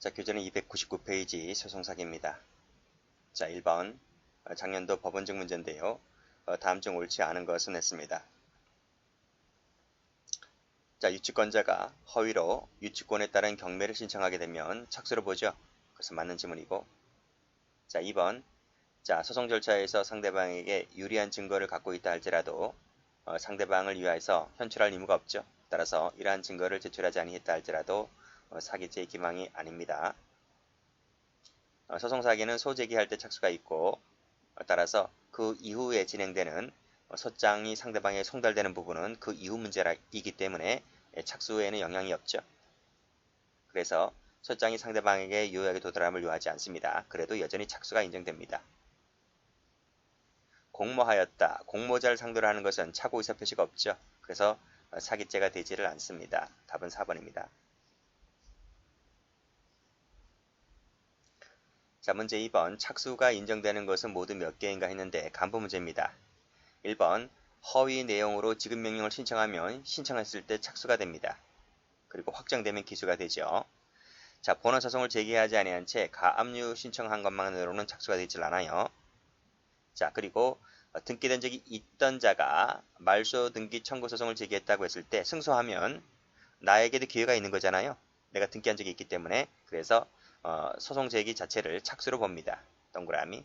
자, 교재는 299페이지 소송사기입니다. 자, 1번 어, 작년도 법원적 문제인데요. 어, 다음 중 옳지 않은 것은 했습니다. 자, 유치권자가 허위로 유치권에 따른 경매를 신청하게 되면 착수로 보죠. 그래서 맞는 지문이고 자, 2번 자, 소송 절차에서 상대방에게 유리한 증거를 갖고 있다 할지라도 어, 상대방을 위하여서 현출할 의무가 없죠. 따라서 이러한 증거를 제출하지 아니했다 할지라도 어, 사기죄의 기망이 아닙니다. 어, 소송사기는 소제기할 때 착수가 있고 어, 따라서 그 이후에 진행되는 소장이 상대방에 송달되는 부분은 그 이후 문제이기 때문에 예, 착수에는 영향이 없죠. 그래서 소장이 상대방에게 유효하게 도달함을 요하지 않습니다. 그래도 여전히 착수가 인정됩니다. 공모하였다. 공모자를 상대로 하는 것은 차고 의사 표시가 없죠. 그래서 사기죄가 되지를 않습니다. 답은 4번입니다. 자, 문제 2번. 착수가 인정되는 것은 모두 몇 개인가 했는데 간부 문제입니다. 1번. 허위 내용으로 지급 명령을 신청하면 신청했을 때 착수가 됩니다. 그리고 확정되면 기수가 되죠. 자, 본원 소송을 제기하지 아니한 채 가압류 신청한 것만으로는 착수가 되질 않아요. 자, 그리고 등기된 적이 있던 자가 말소 등기 청구 소송을 제기했다고 했을 때 승소하면 나에게도 기회가 있는 거잖아요. 내가 등기한 적이 있기 때문에 그래서 어, 소송 제기 자체를 착수로 봅니다. 동그라미.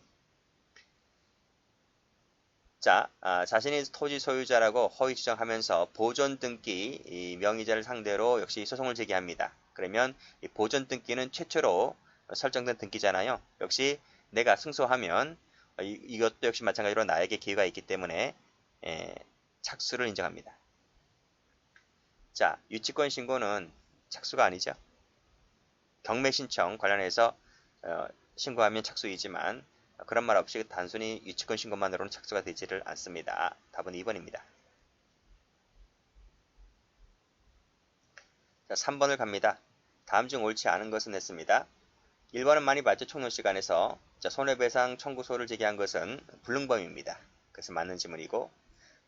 자, 아, 자신이 토지 소유자라고 허위 주장하면서 보존 등기 명의자를 상대로 역시 소송을 제기합니다. 그러면 보존 등기는 최초로 설정된 등기잖아요. 역시 내가 승소하면 이, 것도 역시 마찬가지로 나에게 기회가 있기 때문에 에, 착수를 인정합니다. 자, 유치권 신고는 착수가 아니죠. 경매 신청 관련해서 어, 신고하면 착수이지만 그런 말 없이 단순히 유치권 신고만으로는 착수가 되지를 않습니다. 답은 2번입니다. 자, 3번을 갑니다. 다음 중 옳지 않은 것은 했습니다. 1번은 많이 봤죠. 총론 시간에서 자, 손해배상 청구소를 제기한 것은 불능범입니다. 그래서 맞는 지문이고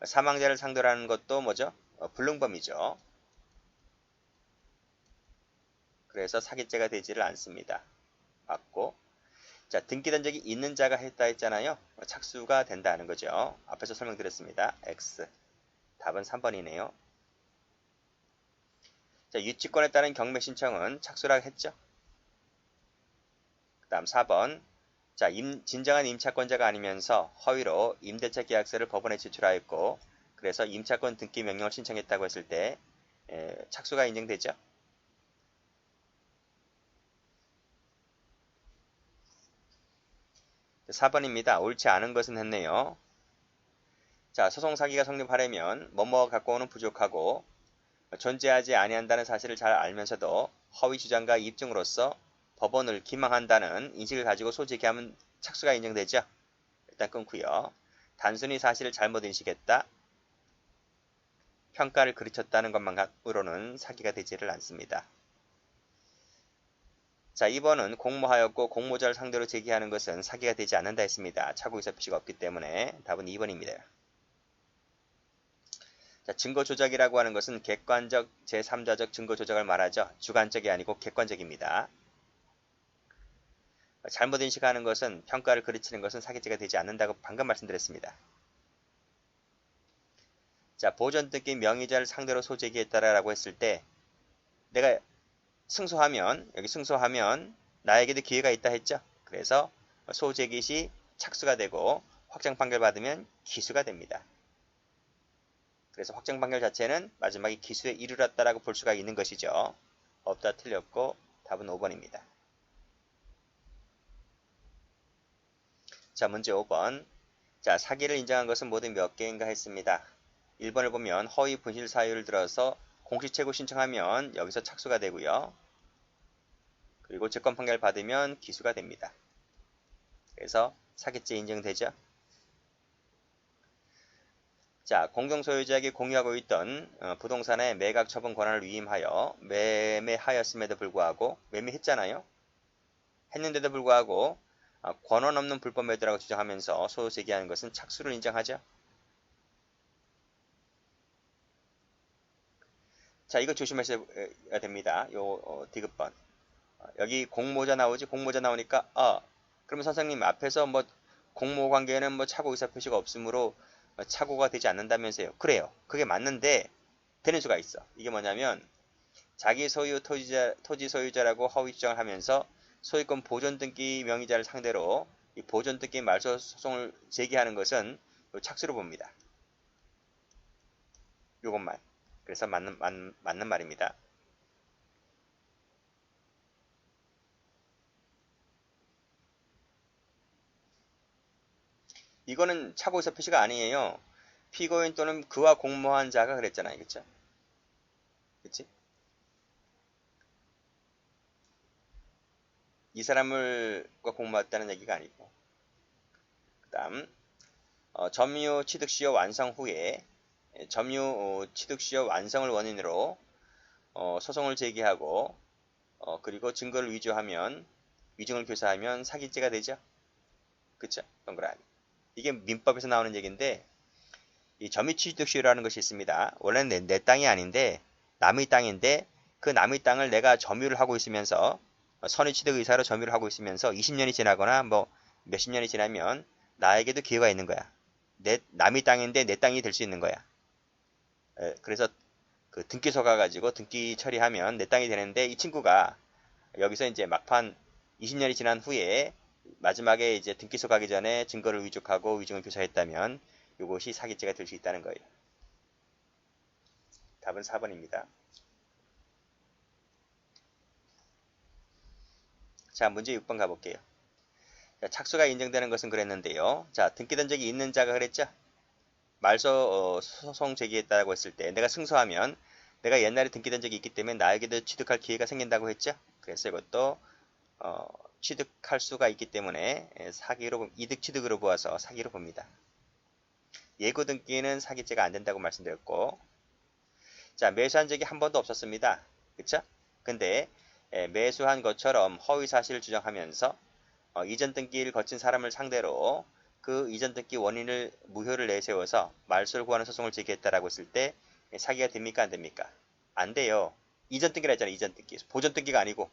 사망자를 상대로 하는 것도 뭐죠? 어, 불능범이죠. 그래서 사기죄가 되지를 않습니다. 맞고 자 등기된 적이 있는 자가 했다 했잖아요. 착수가 된다는 거죠. 앞에서 설명드렸습니다. X 답은 3번이네요. 자 유치권에 따른 경매 신청은 착수라고 했죠. 그 다음 4번 자 임, 진정한 임차권자가 아니면서 허위로 임대차 계약서를 법원에 제출하였고 그래서 임차권 등기 명령을 신청했다고 했을 때 에, 착수가 인정되죠. 4번입니다. 옳지 않은 것은 했네요. 자, 소송 사기가 성립하려면 뭐뭐 갖고 오는 부족하고 존재하지 아니한다는 사실을 잘 알면서도 허위 주장과 입증으로서 법원을 기망한다는 인식을 가지고 소재기하면 착수가 인정되죠. 일단 끊고요. 단순히 사실을 잘못 인식했다. 평가를 그르쳤다는 것만으로는 사기가 되지를 않습니다. 자, 2번은 공모하였고 공모자를 상대로 제기하는 것은 사기가 되지 않는다 했습니다. 차고의사 표시가 없기 때문에 답은 2번입니다. 자, 증거 조작이라고 하는 것은 객관적, 제3자적 증거 조작을 말하죠. 주관적이 아니고 객관적입니다. 잘못 인식하는 것은 평가를 그르치는 것은 사기죄가 되지 않는다고 방금 말씀드렸습니다. 자, 보존 뜯기 명의자를 상대로 소제기했다라고 했을 때 내가 승소하면 여기 승소하면 나에게도 기회가 있다 했죠. 그래서 소재기 시 착수가 되고 확정 판결 받으면 기수가 됩니다. 그래서 확정 판결 자체는 마지막에 기수에 이르렀다라고 볼 수가 있는 것이죠. 없다 틀렸고 답은 5번입니다. 자 문제 5번 자 사기를 인정한 것은 모두 몇 개인가 했습니다. 1번을 보면 허위 분실 사유를 들어서 공시채고 신청하면 여기서 착수가 되고요. 그리고 채권 판결 받으면 기수가 됩니다. 그래서 사기죄 인정되죠. 자, 공동소유자에게 공유하고 있던 어, 부동산의 매각 처분 권한을 위임하여 매매하였음에도 불구하고 매매했잖아요. 했는데도 불구하고 어, 권한 없는 불법 매도라고 주장하면서 소유 제기하는 것은 착수를 인정하죠. 자, 이거 조심하셔야 됩니다. 요 어, 디귿번. 어, 여기 공모자 나오지 공모자 나오니까 아 그러면 선생님 앞에서 뭐 공모 관계는 뭐 차고 의사 표시가 없으므로 차고가 되지 않는다면서요. 그래요. 그게 맞는데 되는 수가 있어. 이게 뭐냐면 자기 소유 토지자, 토지 소유자라고 허위 주장을 하면서 소유권 보존 등기 명의자를 상대로 이 보존 등기 말소 소송을 제기하는 것은 착수로 봅니다. 이것만. 그래서 맞는, 맞, 맞는 말입니다. 이거는 차고의사 표시가 아니에요. 피고인 또는 그와 공모한 자가 그랬잖아요. 그쵸? 그치? 이 사람을과 공모했다는 얘기가 아니고 그 다음 어, 점유 취득시효 완성 후에 점유 어, 취득 시효 완성을 원인으로 어, 소송을 제기하고 어, 그리고 증거를 위조하면 위증을 교사하면 사기죄가 되죠. 그쵸? 동그라미. 이게 민법에서 나오는 얘기인데 이 점유 취득 시효라는 것이 있습니다. 원래는 내, 내 땅이 아닌데 남의 땅인데 그 남의 땅을 내가 점유를 하고 있으면서 선의 취득 의사로 점유를 하고 있으면서 20년이 지나거나 뭐 몇십 년이 지나면 나에게도 기회가 있는 거야. 내 남의 땅인데 내 땅이 될 수 있는 거야. 에, 그래서 그 등기소 가가지고 등기 처리하면 내 땅이 되는데 이 친구가 여기서 이제 막판 20년이 지난 후에 마지막에 이제 등기소 가기 전에 증거를 위족하고 위증을 교사했다면 이것이 사기죄가 될 수 있다는 거예요. 답은 4번입니다. 자, 문제 6번 가볼게요. 자, 착수가 인정되는 것은 그랬는데요. 자, 등기된 적이 있는 자가 그랬죠? 어, 소송 제기했다고 했을 때 내가 승소하면 내가 옛날에 등기된 적이 있기 때문에 나에게도 취득할 기회가 생긴다고 했죠? 그래서 이것도 어, 취득할 수가 있기 때문에 사기로 이득 취득으로 보아서 사기로 봅니다. 예고 등기는 사기죄가 안 된다고 말씀드렸고 자 매수한 적이 한 번도 없었습니다. 그쵸? 근데 예, 매수한 것처럼 허위 사실을 주장하면서 어, 이전 등기를 거친 사람을 상대로 그 이전 등기 원인을 무효를 내세워서 말소를 구하는 소송을 제기했다라고 했을 때 예, 사기가 됩니까 안 됩니까? 안 돼요. 이전 등기라 했잖아요. 이전 등기. 보존 등기가 아니고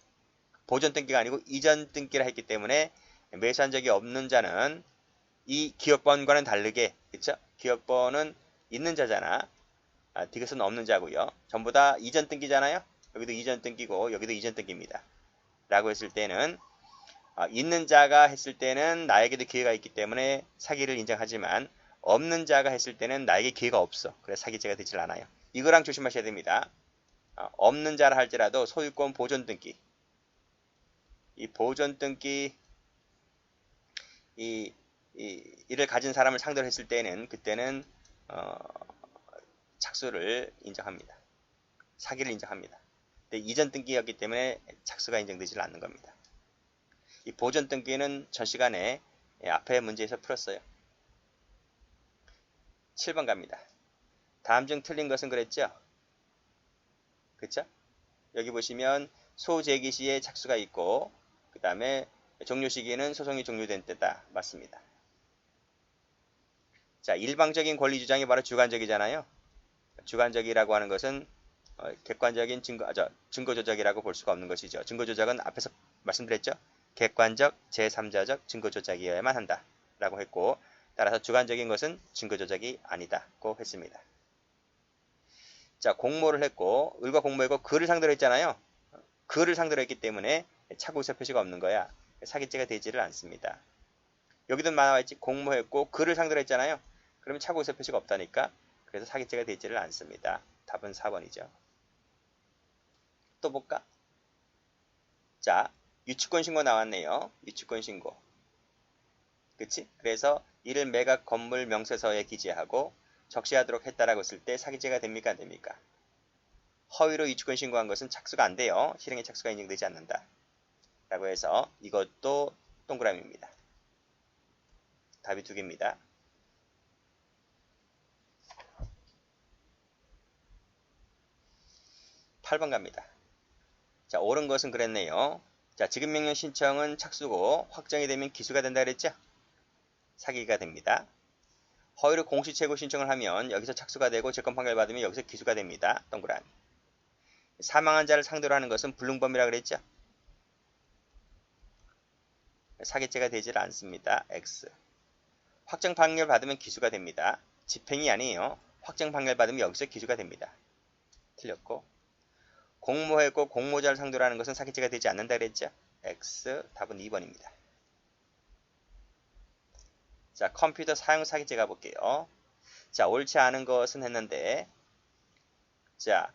보존 등기가 아니고 이전 등기라 했기 때문에 매수한 적이 없는 자는 이 기업번과는 다르게 그쵸? 기업번은 있는 자잖아. 아, 이것은 없는 자고요. 전부 다 이전 등기잖아요. 여기도 이전 등기고 여기도 이전 등기입니다. 라고 했을 때는 어, 있는 자가 했을 때는 나에게도 기회가 있기 때문에 사기를 인정하지만 없는 자가 했을 때는 나에게 기회가 없어. 그래서 사기죄가 되질 않아요. 이거랑 조심하셔야 됩니다. 어, 없는 자라 할지라도 소유권 보존 등기 이 보존 등기 이, 이 이를 가진 사람을 상대로 했을 때는 그때는 어, 착수를 인정합니다. 사기를 인정합니다. 이전 등기였기 때문에 착수가 인정되지 않는 겁니다. 이 보존 등기는 전 시간에 예, 앞에 문제에서 풀었어요. 7번 갑니다. 다음 중 틀린 것은 그랬죠? 그쵸? 여기 보시면 소재기 시에 착수가 있고 그 다음에 종료 시기에는 소송이 종료된 때다. 맞습니다. 자, 일방적인 권리 주장이 바로 주관적이잖아요. 주관적이라고 하는 것은 어, 객관적인 증거, 아, 저, 증거 조작이라고 볼 수가 없는 것이죠. 증거 조작은 앞에서 말씀드렸죠. 객관적, 제3자적 증거 조작이어야만 한다. 라고 했고 따라서 주관적인 것은 증거 조작이 아니다고 했습니다. 자, 공모를 했고 을과 공모했고 그를 상대로 했잖아요. 그를 상대로 했기 때문에 차고의사 표시가 없는 거야. 사기죄가 되지를 않습니다. 여기도 나와 있지 공모했고 그를 상대로 했잖아요. 그러면 차고의사 표시가 없다니까 그래서 사기죄가 되지를 않습니다. 답은 4번이죠. 또 볼까? 자, 유치권 신고 나왔네요. 유치권 신고. 그치? 그래서 이를 매각 건물 명세서에 기재하고 적시하도록 했다라고 했을 때 사기죄가 됩니까? 안 됩니까? 허위로 유치권 신고한 것은 착수가 안 돼요. 실행에 착수가 인정되지 않는다. 라고 해서 이것도 동그라미입니다. 답이 두 개입니다. 8번 갑니다. 자, 옳은 것은 그랬네요. 자, 지급 명령 신청은 착수고 확정이 되면 기수가 된다 그랬죠? 사기가 됩니다. 허위로 공시 채고 신청을 하면 여기서 착수가 되고 재건 판결 받으면 여기서 기수가 됩니다. 동그라미. 사망한 자를 상대로 하는 것은 불능범이라 그랬죠? 사기죄가 되질 않습니다. X. 확정 판결 받으면 기수가 됩니다. 집행이 아니에요. 확정 판결 받으면 여기서 기수가 됩니다. 틀렸고 공모했고 공모자를 상대로 하는 것은 사기죄가 되지 않는다 그랬죠? X 답은 2번입니다. 자 컴퓨터 사용 사기죄 가볼게요. 자 옳지 않은 것은 했는데 자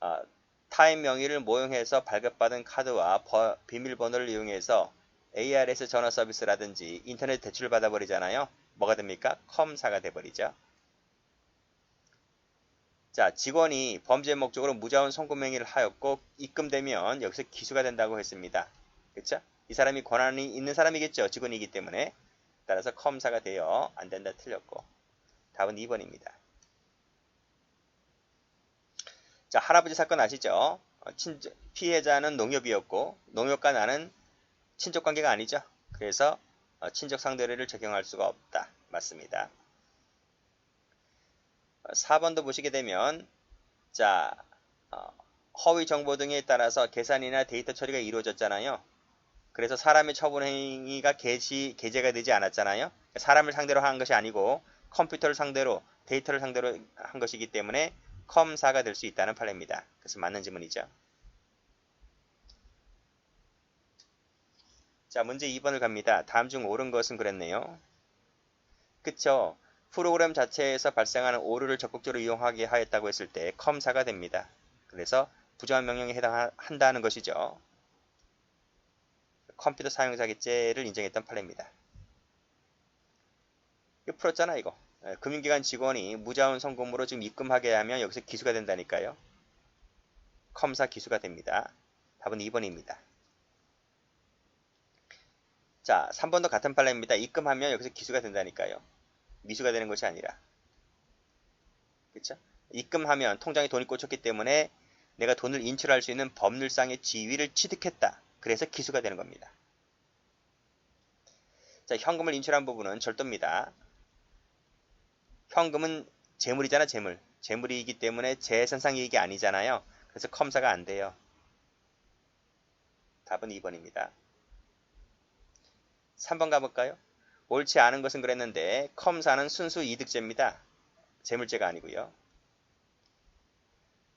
어, 타인 명의를 모용해서 발급받은 카드와 버, 비밀번호를 이용해서 ARS 전화 서비스라든지 인터넷 대출을 받아버리잖아요. 뭐가 됩니까? 컴사가 돼버리죠. 자, 직원이 범죄 목적으로 무자원 송금행위를 하였고 입금되면 여기서 기수가 된다고 했습니다. 그렇죠? 이 사람이 권한이 있는 사람이겠죠. 직원이기 때문에. 따라서 컴사가 되어 안 된다 틀렸고 답은 2번입니다. 자, 할아버지 사건 아시죠? 어, 친족, 피해자는 농협이었고 농협과 나는 친족 관계가 아니죠. 그래서 어, 친족 상대례를 적용할 수가 없다. 맞습니다. 4번도 어, 보시게 되면 자 허위 정보 등에 따라서 계산이나 데이터 처리가 이루어졌잖아요. 그래서 사람의 처분 행위가 개시, 게재가 되지 않았잖아요. 사람을 상대로 한 것이 아니고 컴퓨터를 상대로 데이터를 상대로 한 것이기 때문에 컴사가 될 수 있다는 판례입니다. 그래서 맞는 지문이죠. 자, 문제 2번을 갑니다. 다음 중 옳은 것은 그랬네요. 그쵸? 프로그램 자체에서 발생하는 오류를 적극적으로 이용하게 하였다고 했을 때 컴사가 됩니다. 그래서 부정한 명령에 해당한다는 것이죠. 컴퓨터 사용자기죄를 인정했던 판례입니다. 이거 풀었잖아 이거. 예, 금융기관 직원이 무자원 성금으로 지금 입금하게 하면 여기서 기수가 된다니까요. 컴사 기수가 됩니다. 답은 2번입니다. 자, 3번도 같은 판례입니다. 입금하면 여기서 기수가 된다니까요. 미수가 되는 것이 아니라. 그쵸? 입금하면 통장에 돈이 꽂혔기 때문에 내가 돈을 인출할 수 있는 법률상의 지위를 취득했다. 그래서 기수가 되는 겁니다. 자, 현금을 인출한 부분은 절도입니다. 현금은 재물이잖아, 재물. 재물이기 때문에 재산상 이익이 아니잖아요. 그래서 컴사가 안 돼요. 답은 2번입니다. 3번 가볼까요? 옳지 않은 것은 그랬는데 컴사는 순수 이득죄입니다. 재물죄가 아니고요.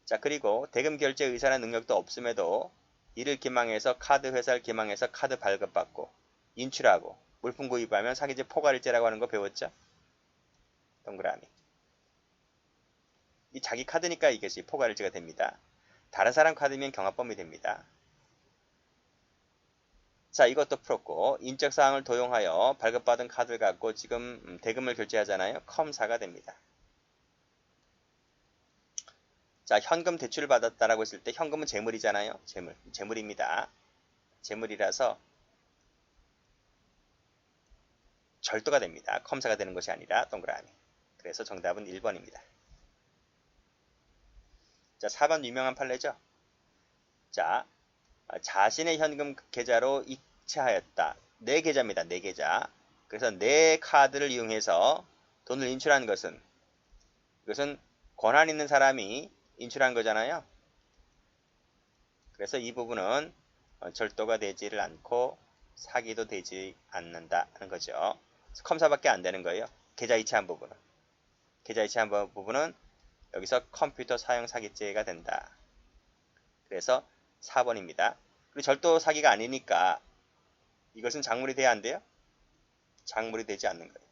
자 그리고 대금 결제 의사나 능력도 없음에도 이를 기망해서 카드 회사를 기망해서 카드 발급받고 인출하고 물품 구입하면 사기죄 포괄일죄라고 하는 거 배웠죠? 동그라미. 이 자기 카드니까 이것이 포괄일죄가 됩니다. 다른 사람 카드면 경합범이 됩니다. 자 이것도 풀었고 인적사항을 도용하여 발급받은 카드를 갖고 지금 음, 대금을 결제하잖아요. 컴사가 됩니다. 자 현금 대출을 받았다라고 했을 때 현금은 재물이잖아요. 재물. 재물입니다. 재물이라서 절도가 됩니다. 컴사가 되는 것이 아니라 동그라미. 그래서 정답은 1번입니다. 자 4번 유명한 판례죠. 자 자신의 현금 계좌로 이체하였다. 내 계좌입니다. 내 계좌. 그래서 내 카드를 이용해서 돈을 인출한 것은 이것은 권한 있는 사람이 인출한 거잖아요. 그래서 이 부분은 절도가 되지를 않고 사기도 되지 않는다는 거죠. 컴사밖에 안 되는 거예요. 계좌 이체한 부분은. 계좌 이체한 부분은 여기서 컴퓨터 사용 사기죄가 된다. 그래서 4번입니다. 그리고 절도 사기가 아니니까 이것은 작물이 돼야 안 돼요? 작물이 되지 않는 거예요.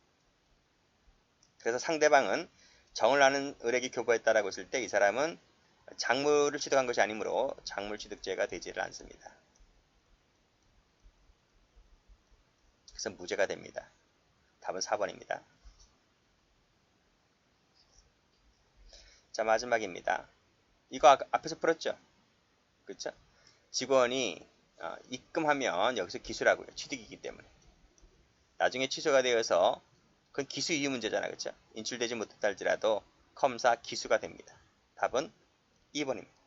그래서 상대방은 정을 아는 을에게 교부했다라고 했을 때 이 사람은 작물을 취득한 것이 아니므로 작물 취득죄가 되지를 않습니다. 그래서 무죄가 됩니다. 답은 4번입니다. 자 마지막입니다. 이거 앞에서 풀었죠? 그렇죠? 직원이 어, 입금하면 여기서 기수라고요. 취득이기 때문에. 나중에 취소가 되어서 그건 기수 이유 문제잖아. 그렇죠? 인출되지 못했다 할지라도 컴사 기수가 됩니다. 답은 2번입니다.